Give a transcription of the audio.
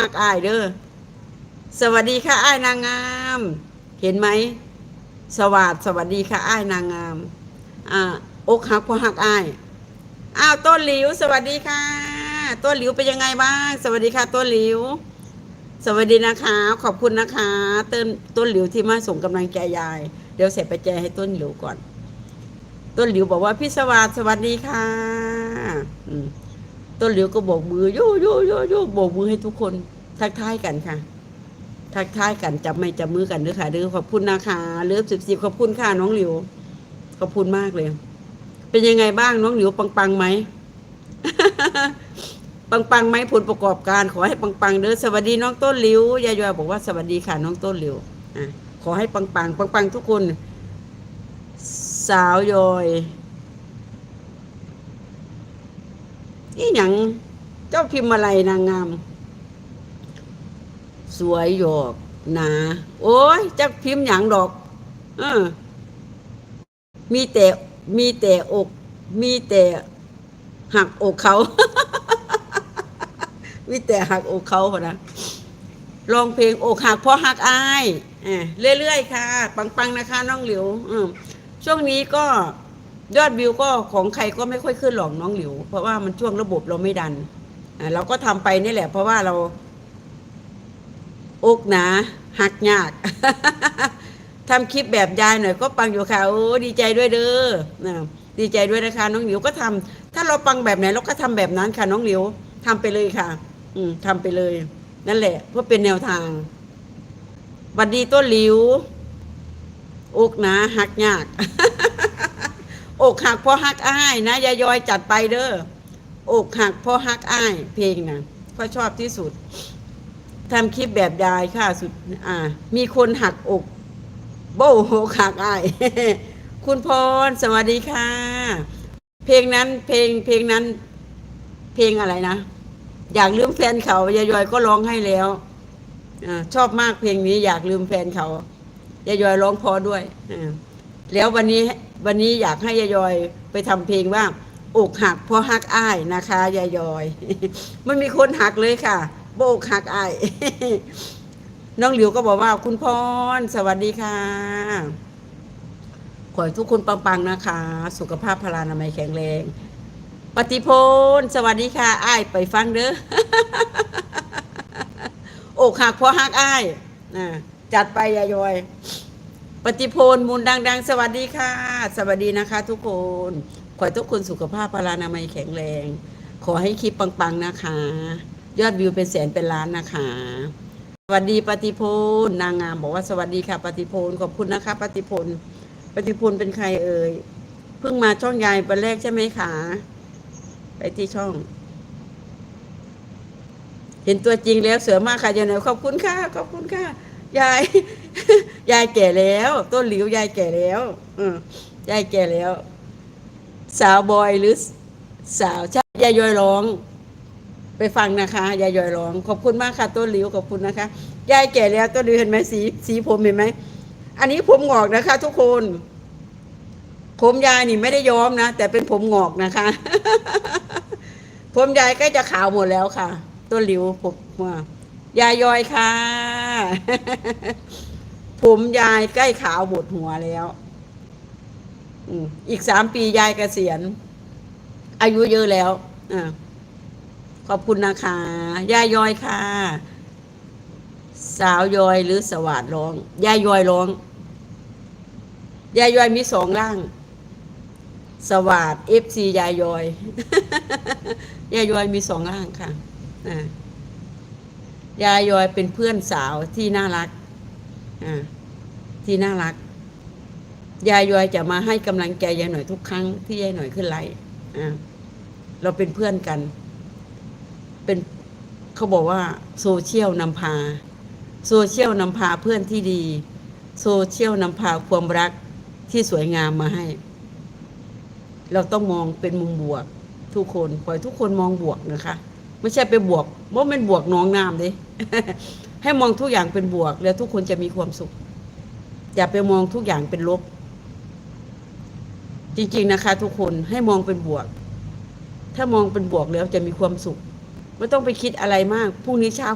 หักอายเด้อสวัสดีค่ะอ้ายนางงาม เห็นไหมสวัสดสวัสดีค่ะอ้ายนางงามอ่าอกหักพราะหักอายอ้าวต้นหลิว สวัสดีค่ะ ต้นหลิวเป็นยังไงบ้าง สวัสดีค่ะ ต้นหลิว สวัสดีนะคะ ขอบคุณนะคะ ต้นต้นหลิวที่มาส่งกำลังใจยาย เดี๋ยวเสร็จไปแจให้ต้นหลิวก่อน ต้นหลิวบอกว่าพี่สวัสดสวัสดีค่ะ อืม ต้นเหลิวก็โบกมือโยโยโยโยโบกมือให้ทุกคนทักทายกันค่ะ ทักทายกันจับไม่จับมือกันด้วยค่ะเด้อขอบคุณนะคะเลิฟสิบสิบขอบคุณค่ะน้องเหลิวขอบคุณมากเลย เป็นยังไงบ้างน้องเหลิวปังปังไหมปังปังไหมผลประกอบการขอให้ปังปังเด้อสวัสดีน้องต้นหลิวยายอยบอกว่าสวัสดีค่ะน้องต้นหลิวอะขอให้ปังปังปังปังทุกคน สาวยอย นี่หยังเจ้าพิมพ์อะไรนางงาม สวยหยอกหนาโอ้ยเจ้าพิมพ์หยังดอก เออ มีแต่มีแต่อก มีแต่หักอกเขา มีแต่หักอกเขาพอนะร้องเพลงอกหักเพราะหักอายอ่าเรื่อยๆค่ะ ปังๆนะคะ น้องหลิวช่วงนี้ก็ ยอดวิวก็ของใครก็ไม่ค่อยขึ้นหรอกน้องหลิว เพราะว่ามันช่วงระบบเราไม่ดันเราก็ทำไปนี่แหละ เพราะว่าเราอกหนาหักยากทำคลิปแบบยายหน่อยก็ปังอยู่ค่ะโอ้ดีใจด้วยเด้อนะดีใจด้วยนะคะน้องหลิวก็ทำถ้าเราปังแบบไหนเราก็ทำแบบนั้นค่ะน้องหลิวทำไปเลยค่ะ อืมทำไปเลย นั่นแหละ เพื่อเป็นแนวทางวัดดีต้นหลิวอกหนาหักยาก อกหักเพราะหักอ้ายนะยายอยจัดไปเด้ออกหักเพราะหักอ้าย เพลงนะก็ชอบที่สุดทำคลิปแบบยายค่ะสุด อ่า มีคนหักอก โบโหหักอ้าย คุณพรสวัสดีค่ะ เพลงนั้น เพลงเพลงนั้น เพลงอะไรนะอยากลืมแฟนเขายายอยก็ร้องให้แล้วอชอบมากเพลงนี้ อยากลืมแฟนเขายายอยร้องพอด้วยอ่า แล้ววันนี้วันนี้อยากให้ยายอยไปทำเพลงว่าอกหักเพราะหักอ้ายนะคะยายอยมันมีคนหักเลยค่ะโบกหักอ้ายน้องหลิวก็บอกว่าคุณพรสวัสดีค่ะ ขอให้ทุกคนปังๆนะคะ สุขภาพพลานามัยแข็งแรง ปฏิพลสวัสดีค่ะอ้ายไปฟังเด้ออกหักเพราะหักอ้ายนะจัดไปยายอย ปฏิพลมูลดัง ๆ สวัสดีค่ะ สวัสดีนะคะ ทุกคน ขอให้ทุกคนสุขภาพพลานามัยแข็งแรง ขอให้คลิปปัง ๆ นะคะ ยอดวิวเป็นแสนเป็นล้านนะคะ สวัสดีปฏิพลนางงามบอกว่าสวัสดีค่ะ ปฏิพลขอบคุณนะคะปฏิพลปฏิพลเป็นใครเอ่ยเพิ่งมาช่องยายวันแรกใช่ไหมคะไปที่ช่อง เห็นตัวจริงแล้วเสือมากค่ะยายหน่อยขอบคุณค่ะขอบคุณค่ะ ยาย ยายแก่แล้ว ต้นหลิวยายแก่แล้วอืมยายแก่แล้ว สาวบอยหรือ สาวใช่ยายยอยร้อง ไปฟังนะคะยายยอยร้อง ขอบคุณมากค่ะ ต้นหลิวขอบคุณนะคะ ยายแก่แล้วต้นหลิวเห็นไหมสีสีผมเห็นไหมอันนี้ผมงอกนะคะ ทุกคน ผมยายนี่ไม่ได้ย้อมนะแต่เป็นผมงอกนะคะ ผมยายใกล้จะขาวหมดแล้วค่ะ ต้นหลิวผมว่า ยายยอยค่ะ ผมยายใกล้ขาวหมดหัวแล้วอีกสามปียายเกษียณ อายุเยอะแล้วอขอบคุณนะคะยายยอยค่ะ สาวยอยหรือสวัสดร้องยายยอยร้องยายยอยมีสองร่าง สวัสดเอฟซียายยอยยายยอยมีสองร่างค่ะอ่า ยายยอยเป็นเพื่อนสาวที่น่ารักอ่าที่น่ารัก ยายยอยจะมาให้กำลังใจยายหน่อยทุกครั้งที่ยายหน่อยขึ้นไลฟ์อ่าเราเป็นเพื่อนกัน เป็นเขาบอกว่าโซเชียลนำพา โซเชียลนำพาเพื่อนที่ดี โซเชียลนำพาความรักที่สวยงามมาให้ เราต้องมองเป็นมุมบวก ทุกคนขอให้ทุกคนมองบวกนะคะ ไม่ใช่ไปบวกว่าเป็นบวกน้องน้ำเลยให้มองทุกอย่างเป็นบวก แล้วทุกคนจะมีความสุข อย่าไปมองทุกอย่างเป็นลบ จริงๆนะคะ ทุกคนให้มองเป็นบวก ถ้ามองเป็นบวกแล้วจะมีความสุข ไม่ต้องไปคิดอะไรมากพรุ่งนี้เช้า